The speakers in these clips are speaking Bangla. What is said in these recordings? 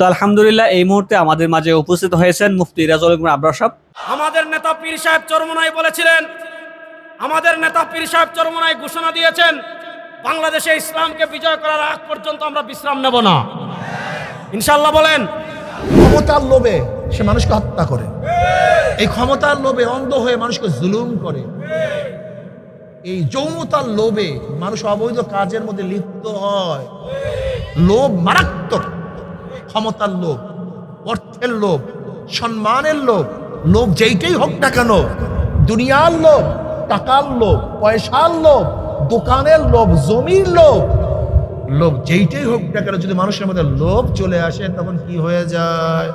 তো আলহামদুলিল্লাহ এই মুহূর্তে আমাদের মাঝে উপস্থিত হয়েছেন মুফতি রাজুল ইকরাম আবরার সাহেব। আমাদের নেতা পীর সাহেব চরমনাই বলেছিলেন আমাদের নেতা পীর সাহেব চরমনাই ঘোষণা দিয়েছেন বাংলাদেশে ইসলামকে বিজয় করার আগ পর্যন্ত আমরা বিশ্রাম নেব না। ইনশাল্লাহ বলেন ক্ষমতার লোভে সে মানুষকে হত্যা করে। এই ক্ষমতার লোভে অন্ধ হয়ে মানুষকে জুলুম করে। এই যৌনতার লোভে মানুষ অবৈধ কাজের মধ্যে লিপ্ত হয়। লোভ মারাত্মক। ক্ষমতার লোভ, অর্থের লোভ, সম্মানের লোভ লোভ যেইটাই হোক না কেন, দুনিয়ার লোভ, টাকার লোভ, পয়সার লোভ, দোকানের লোভ, জমির লোভ লোভ যেইটাই হোক না কেন, যদি মানুষের মধ্যে লোভ চলে আসে, তখন কি হয়ে যায়?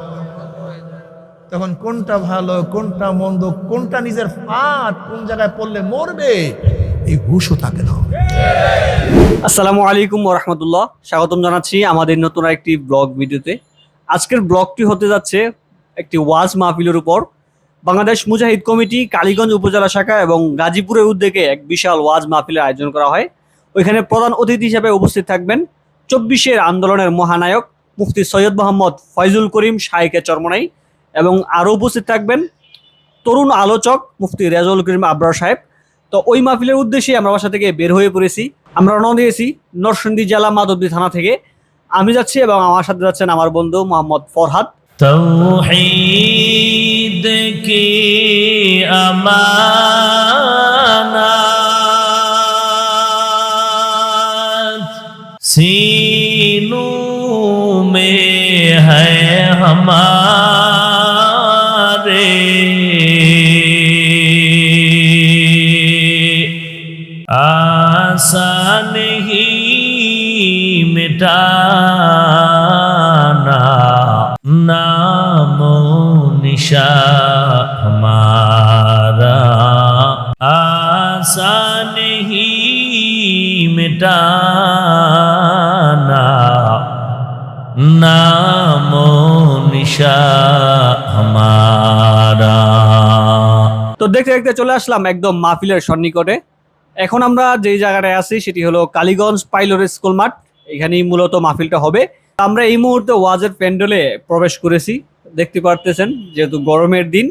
তখন কোনটা ভালো, কোনটা মন্দ, কোনটা নিজের ফাঁদ, কোন জায়গায় পড়লে মরবে, এই হুশও থাকে না। আসসালামু আলাইকুম রহমতুল্লাহ স্বাগতম জানাচ্ছি আমাদের নতুন একটি ব্লগ ভিডিওতে। আজকের ব্লগটি হতে যাচ্ছে একটি ওয়াজ মাহফিলের উপর। বাংলাদেশ মুজাহিদ কমিটি কালীগঞ্জ উপজেলা শাখা এবং গাজীপুরের উদ্যোগে এক বিশাল ওয়াজ মাহফিলের আয়োজন করা হয়। ওইখানে প্রধান অতিথি হিসেবে উপস্থিত থাকবেন চব্বিশের আন্দোলনের মহানায়ক মুফতি সৈয়দ মোহাম্মদ ফয়জুল করিম শাইকে চরমনাই এবং আরও উপস্থিত থাকবেন তরুণ আলোচক মুফতি রেজাউল করিম আবরার সাহেব। তো ওই মাহফিলের উদ্দেশ্যে আমরা বাসা থেকে বের হয়ে পড়েছি। আমরা রওনা দিয়েছি নরসিংদী জেলা মাধবদী থানা থেকে। আমি যাচ্ছি এবং আমার সাথে যাচ্ছেন আমার বন্ধু মোহাম্মদ ফরহাদ। তৌহিদ কি আমানত সিনু মে হমারে। নাম নিশা তো দেখতে দেখতে চলে আসলাম একদম মাহফিলের সন্নিকটে। এখন আমরা যে জায়গাটায় আছি সেটি হলো কালীগঞ্জ পাইলর স্কুল মাঠ। এখানেই মূলত মাহফিলটা হবে। আমরা এই মুহূর্তে ওয়াজের প্যান্ডেলে প্রবেশ করেছি। দেখতে পারতেছেন যেহেতু গরমের দিন,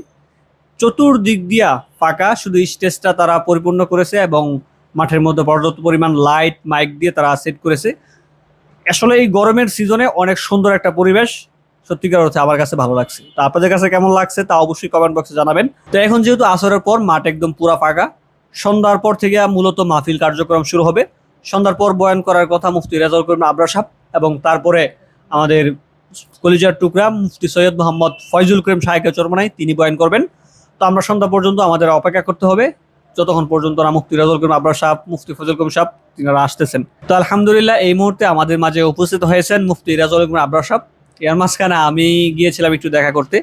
চতুর্দিক দিয়া ফাঁকা, শুধু স্টেজটা তারা পরিপূর্ণ করেছে এবং মাঠের মধ্যে পর্যাপ্ত পরিমাণ লাইট মাইক দিয়ে তারা সেট করেছে। আসলে এই গরমের সিজনে অনেক সুন্দর একটা পরিবেশ সত্যিকার অর্থে আমার কাছে ভালো লাগছে। তো আপনাদের কাছে কেমন লাগছে তা অবশ্যই কমেন্ট বক্সে জানাবেন। তো এখন যেহেতু আসরের পর মাঠ একদম পুরা ফাঁকা, সন্ধ্যার পর থেকে মূলত মাহফিল কার্যক্রম শুরু হবে। সন্ধ্যার পর বয়ান করার কথা মুফতি রেজাউল করিম আবরা সাহেব এবং তারপরে আমাদের কলিজার টুকরা মুফতি সৈয়দ মোহাম্মদ ফয়জুল করিম সাহেকে চরমনাই তিনি বয়ান করবেন। তো আমরা সন্ধ্যা পর্যন্ত আমাদের অপেক্ষা করতে হবে। যতক্ষণ পর্যন্ত না মুফতি রাজল করিম আবরার সাহেব, মুফতি ফজল করিম সাহেব, তিনারা আসতেছেন। তো আলহামদুলিল্লাহ এই মুহূর্তে আমাদের মাঝে উপস্থিত হয়েছেন মুফতি রাজুল করিম আবরার সাহেব। এর মাঝখানে আমি গিয়েছিলাম একটু দেখা করতে।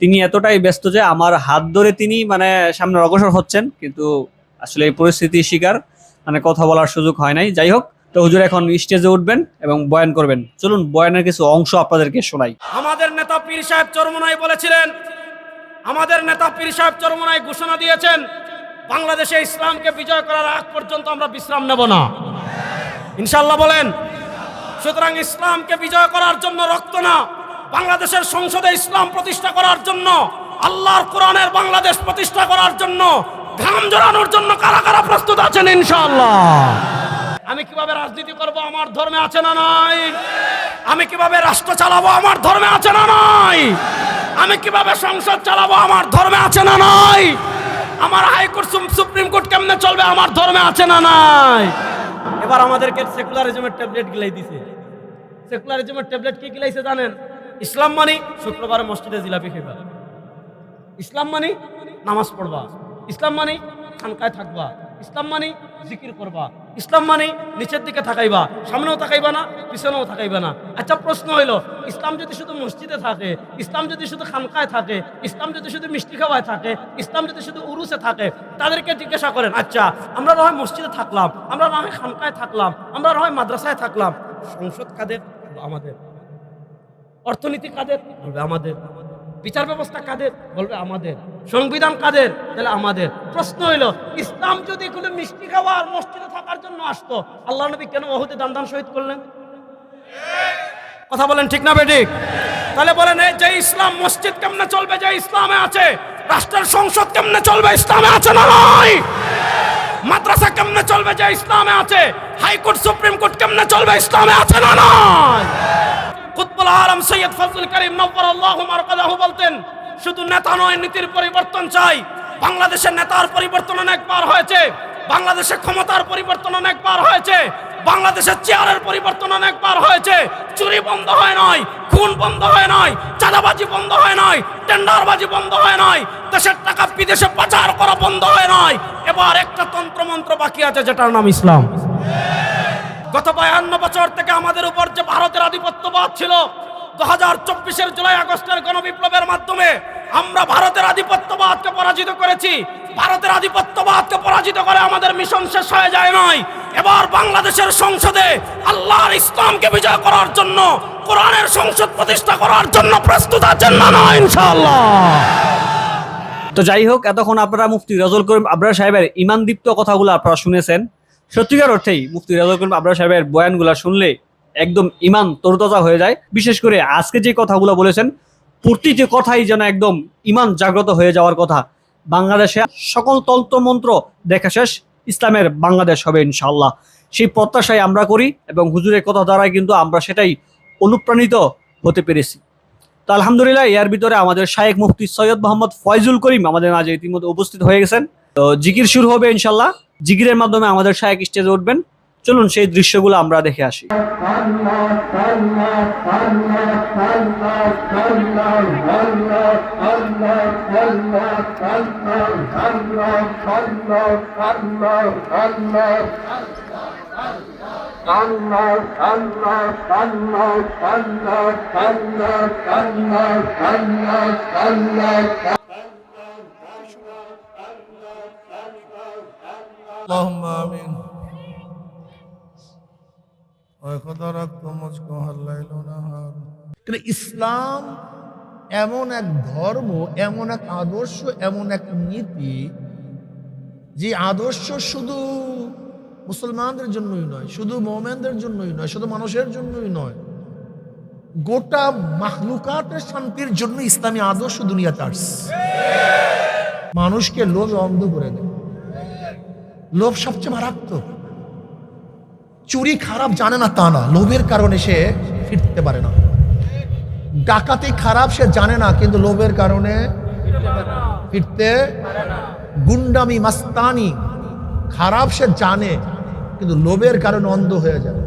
তিনি এতটাই ব্যস্ত যে আমার হাত ধরে তিনি মানে সামনে অগ্রসর হচ্ছেন, কিন্তু আসলে এই পরিস্থিতির শিকার মানে কথা বলার সুযোগ হয় নাই। যাই হোক, তো হুজুর এখন স্টেজে উঠবেন এবং বয়ান করবেন। চলুন, বয়ানের কিছু অংশ আপনাদেরকে শোনাই। আমাদের নেতা পীর সাহেব চরমনাই বলেছিলেন, আমাদের নেতা পীর সাহেব চরমনাই ঘোষণা দিয়েছেন বাংলাদেশে ইসলামকে বিজয় করার আগ পর্যন্ত আমরা বিশ্রাম নেব না। ইনশাল্লাহ বলেন, সুতরাং ইসলামকে বিজয় করার জন্য রক্ত না, বাংলাদেশের সংসদে ইসলাম প্রতিষ্ঠা করার জন্য, আল্লাহর কোরআনের বাংলাদেশ প্রতিষ্ঠা করার জন্য, ঘাম জড়ানোর জন্য কারা কারা প্রস্তুত আছেন ইনশাল্লাহ আমি কীভাবে রাজনীতি করব আমার ধর্মে আছে না নাই? আমি কীভাবে রাষ্ট্র চালাবো আমার ধর্মে আছে না নাই? আমি কীভাবে সংসদ চালাবো আমার ধর্মে আছে না নাই? আমার হাইকোর্ট সুপ্রিম কোর্ট কেমনে চলবে? আমার ধর্মে আছে না নাই? এবার আমাদেরকে সেকুলারিজমের ট্যাবলেট গিলাই দিছে। সেকুলারিজমের ট্যাবলেট কি গিলাইছে জানেন? ইসলাম মানি শুক্রবারে মসজিদে জিলাপি খেবা ইসলাম মানি নামাজ পড়বা। ইসলাম মানি খানকায় থাকবা। ইসলাম মানি জিকির করবা। ইসলাম মানি নিচের দিকে থাকাইবা, সামনেও থাকাইবা না, পিছনেও থাকাইবা না। আচ্ছা প্রশ্ন হইল, ইসলাম যদি শুধু মসজিদে থাকে, ইসলাম যদি শুধু খানকায় থাকে, ইসলাম যদি শুধু মিষ্টি খাওয়ায় থাকে, ইসলাম যদি শুধু উরুসে থাকে, তাদেরকে জিজ্ঞাসা করেন আচ্ছা আমরা না হয় মসজিদে থাকলাম, আমরা না হয় খানকায় থাকলাম, আমরা না হয় মাদ্রাসায় থাকলাম, সংসদ কাদের? আমাদের। অর্থনীতি কাদের? আমাদের। বিচার ব্যবস্থা কাদের? বলবে আমাদের। সংবিধান কাদের? তাহলে আমাদের। প্রশ্ন হইল, ইসলাম যদি কোনো মিষ্টি খাওয়া আর মসজিদে থাকার জন্য আসতো, আল্লাহ নবী কেন অহুতে দান দান শহীদ করলেন? কথা বলেন ঠিক না বেঠিক? তাহলে বলেন, এই যে ইসলাম মসজিদ কেমনে চলবে? যে ইসলামে আছে, রাষ্ট্রের সংসদ কেমনে চলবে? ইসলামে আছে না নয় মাদ্রাসা কেমনে চলবে? যে ইসলামে আছে, হাইকোর্ট, সুপ্রিম কোর্ট কেমনে চলবে? ইসলামে আছে না নয় কুতবুল আলম সৈয়দ ফজল করিম নব্বর আল্লাহ মারকাদাহু বলতেন, শুধু নেতা নয়, নীতির পরিবর্তন চাই। বাংলাদেশের নেতার পরিবর্তন অনেকবার হয়েছে। বাংলাদেশের ক্ষমতার পরিবর্তন অনেকবার হয়েছে। বাংলাদেশের চেয়ারের পরিবর্তন অনেকবার হয়েছে। চুরি বন্ধ হয় নয় খুন বন্ধ হয় নয় চাঁদাবাজি বন্ধ হয় নয় টেন্ডারবাজি বন্ধ হয় নয় দেশের টাকা বিদেশে পাচার করা বন্ধ হয় নয় এবার একটা তন্ত্রমন্ত্র বাকি আছে, যেটার নাম ইসলাম। গত বায়ান্ন বছর থেকে আমাদের উপর যে ভারতের আধিপত্যবাদ ছিল দু হাজার চব্বিশের জুলাই আগস্টের গণবিপ্লবের মাধ্যমে আমরা ভারতের আধিপত্যবাদকে পরাজিত করেছি। ভারতের আধিপত্যবাদকে পরাজিত করে আমাদের মিশন শেষ হয়ে যায় নয় এবার বাংলাদেশের সংসদে আল্লাহর ইসলামকে বিজয় করার জন্য, কোরআনের সংসদ প্রতিষ্ঠা করার জন্য প্রস্তুত আছেন না নয় ইনশাআল্লাহ। তো যাই হোক, এতক্ষণ আপনারা মুফতি রাজুল করিম আবরার সাহেবের ইমান ইমানদীপ্ত কথাগুলো আপনারা শুনেছেন। সত্যিকার অর্থেই মুফতি রাজুল করিম আবরার সাহেবের বয়ানগুলো শুনলে একদম ইমান তরতাজা হয়ে যায়। বিশেষ করে আজকে যে কথাগুলো বলেছেন প্রতিটি কথাই যেন একদম ইমান জাগ্রত হয়ে যাওয়ার কথা, বাংলাদেশে সকল তন্ত্রমন্ত্র দেখা শেষ, ইসলামের বাংলাদেশ হবে ইনশাল্লাহ সেই প্রত্যাশাই আমরা করি এবং হুজুরের কথা দ্বারাই কিন্তু আমরা সেটাই অনুপ্রাণিত হতে পেরেছি। তো আলহামদুলিল্লাহ, এর ভিতরে আমাদের শায়েক মুফতি সৈয়দ মোহাম্মদ ফয়জুল করিম আমাদের মাঝে ইতিমধ্যে উপস্থিত হয়ে গেছেন। তো জিকির শুরু হবে ইনশাল্লাহ জিকিরের মাধ্যমে আমাদের শায়েক স্টেজে উঠবেন চলুন সেই দৃশ্যগুলো আমরা দেখে আসি اللهم آمين وقدرك মুঝকো হর লাইল নাহার কিন্তু ইসলাম এমন এক ধর্ম এমন এক আদর্শ এমন এক নীতি যে আদর্শ শুধু মুসলমানদের জন্যই নয় শুধু মোমেনদের জন্যই নয় শুধু মানুষের জন্যই নয় গোটা মাহলুকাতের শান্তির জন্য ইসলামী আদর্শ দুনিয়াতে আসছে মানুষকে লোভ অন্ধ করে দেয় লোভ সবচেয়ে মারাত্মক। চুরি খারাপ জানে না তা না, লোভের কারণে সে ফিরতে পারে না। ডাকাতি খারাপ সে জানে না, কিন্তু লোভের কারণে ফিরতে গুন্ডামি, মাস্তানি খারাপ সে জানে, কিন্তু লোভের কারণে অন্ধ হয়ে যায়।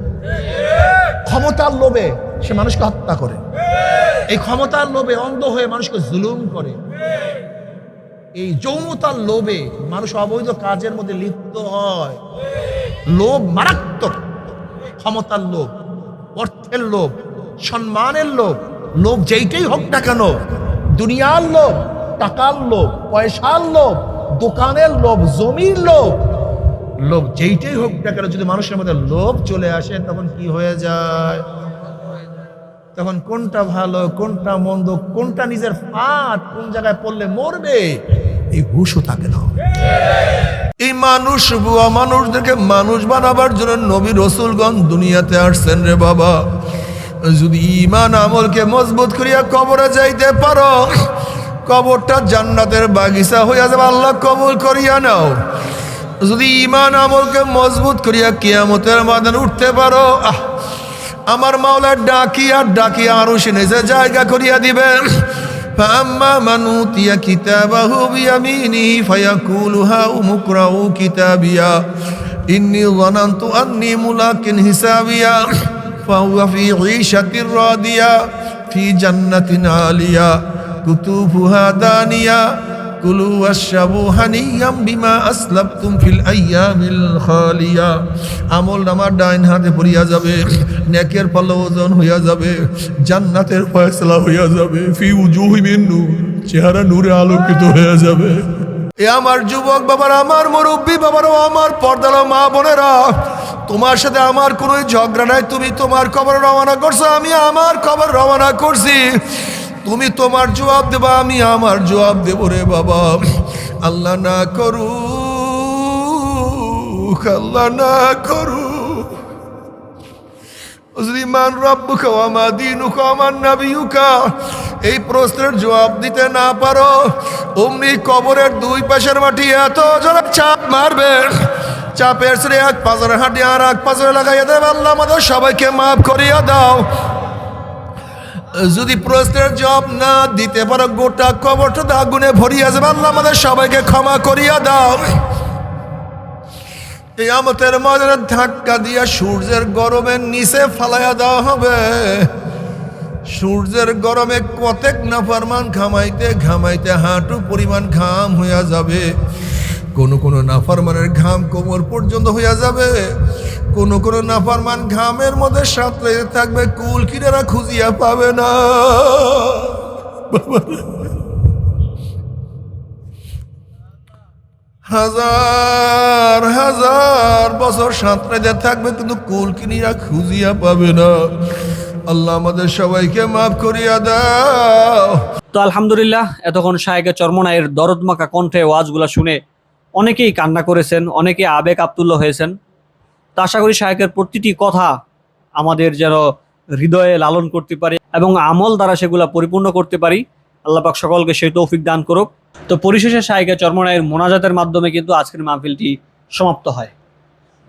ক্ষমতার লোভে সে মানুষকে হত্যা করে। এই ক্ষমতার লোভে অন্ধ হয়ে মানুষকে জুলুম করে। এই যৌনতার লোভে মানুষ অবৈধ কাজের মধ্যে লিপ্ত হয়। লোভ মারাত্মক। ক্ষমতার লোভ, অর্থের লোভ, সম্মানের লোভ লোভ যেইটাই হোক না কেন, দুনিয়ার লোভ, টাকার লোভ, পয়সার লোভ, দোকানের লোভ, জমির লোভ লোভ যেইটাই হোক না কেন, যদি মানুষের মধ্যে লোভ চলে আসে, তখন কি হয়ে যায়? তখন কোনটা ভালো, কোনটা মন্দ, কোনটা নিজের ফাঁদ কোন জায়গায় পড়লে মরবে? এই হুশও থাকে না এই মানুষ, বুয়া মানুষদেরকে মানুষ বানাবার জন্য নবী রসুলগণ দুনিয়াতে আসছেন রে বাবা। যদি ইমান আমলকে মজবুত করিয়া কবরে যাইতে পারো, কবরটা জান্নাতের বাগিচা হইয়া যাবে, আল্লাহ কবুল করিয়া নাও। যদি ইমান আমলকে মজবুত করিয়া কিয়ামতের মাদান উঠতে পারো আমার মাওলা ডাকি আর ডাকি আরও সে নিজে জায়গা করিয়া দিবেন فأما من أوتي كتابه بيمينه فيقول هاؤم اقرءوا كتابيا إني ظننت أني ملاك حسابيا فهو في عيشة راضية في جنة عالية كتوفها دانية কুলু আশাবু হানিয়াম বিমা আসলাবতুম ফিল আইয়ামিল খালিয়া। আমল আমার ডাইন হাতে পড়িয়া যাবে, নেকের পাল্লা ওজন হইয়া যাবে, জান্নাতের ফয়সলা হইয়া যাবে, ফি উজুহিমিন নূর, চেহারা নূরে আলোকিত হইয়া যাবে। এ আমার যুবক বাবার, আমার মুরব্বী বাবারও আমার পর্দালা মা বোনেরা, তোমার সাথে আমার কোনো ঝগড়া নাই, তুমি তোমার খবর রওনা করছ, আমি আমার খবর রওনা করছি। তুমি তোমার জবাব দেবা, আমি আমার জবাব দেব রে বাবা। আল্লাহ না করু আল্লাহ না করু মান রব্বুকা ওয়া মা দীনুকা ওয়া মান নাবিয়ুকা, এই প্রশ্নের জবাব দিতে না পারো। অমনি কবরের দুই পাশের মাটি এত জোরে চাপ মারবে। চাপের শ্রে এক পাঁচের হাঁটি আর এক পাঁচের লাগাইয়া দেবে। আল্লাহ আমাদের সবাইকে মাফ করিয়া দাও। যদি প্রশ্নের জবাব না দিতে পারো, গোটা কবরটা আগুনে ভরিয়া যাবে। আল্লাহ আমাদের সবাইকে ক্ষমা করিয়া দাও। এই আমতের মাঝে ধাক্কা দিয়া সূর্যের গরমের নিচে ফালাইয়া দেওয়া হবে। সূর্যের গরমে কতেক নাফারমান ঘামাইতে ঘামাইতে হাঁটু পরিমাণ ঘাম হইয়া যাবে। কোন কোন নাফারমানের ঘাম কোমর পর্যন্ত হইয়া যাবে। কোন কোন নাফারমান ঘামের মধ্যে সাঁতরে থাকবে, কুল কিনারা খুঁজিয়া পাবে না। হাজার হাজার বছর সাঁতরাইতে থাকবে, কিন্তু কুল কিনিরা খুঁজিয়া পাবে না। আল্লাহ আমাদের সবাইকে মাফ করিয়া দাও। তো আলহামদুলিল্লাহ, এতক্ষণ শায়েকের চর্মনায়ের দরদমাকা কণ্ঠে ওয়াজগুলা শুনে অনেকেই কান্না করেছেন, অনেকে আবেগ আপ্তুল্য হয়েছেন। তো আশা করি শায়েকের প্রতিটি কথা আমাদের যেন হৃদয়ে লালন করতে পারি এবং আমল দ্বারা সেগুলা পরিপূর্ণ করতে পারি। আল্লাহ পাক সকলকে সেই তৌফিক দান করুক। তো পরিশেষে শায়েকের চর্মনায়ের মোনাজাতের মাধ্যমে কিন্তু আজকের মাহফিলটি সমাপ্ত হয়।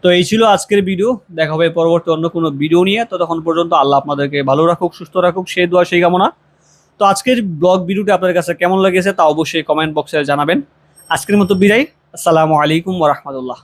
তো এই ছিল আজকের ভিডিও। দেখা হবে পরবর্তী অন্য কোনো ভিডিও নিয়ে। ততক্ষণ পর্যন্ত আল্লাহ আপনাদেরকে ভালো রাখুক, সুস্থ রাখুক, সেই দোয়া, সেই কামনা। তো আজকের ব্লগ ভিডিওটি আপনাদের কাছে কেমন লেগেছে তা অবশ্যই কমেন্ট বক্সে জানাবেন। আজকের মতো বিদায়। আসসালামু আলাইকুম ওরহমতুল্লাহ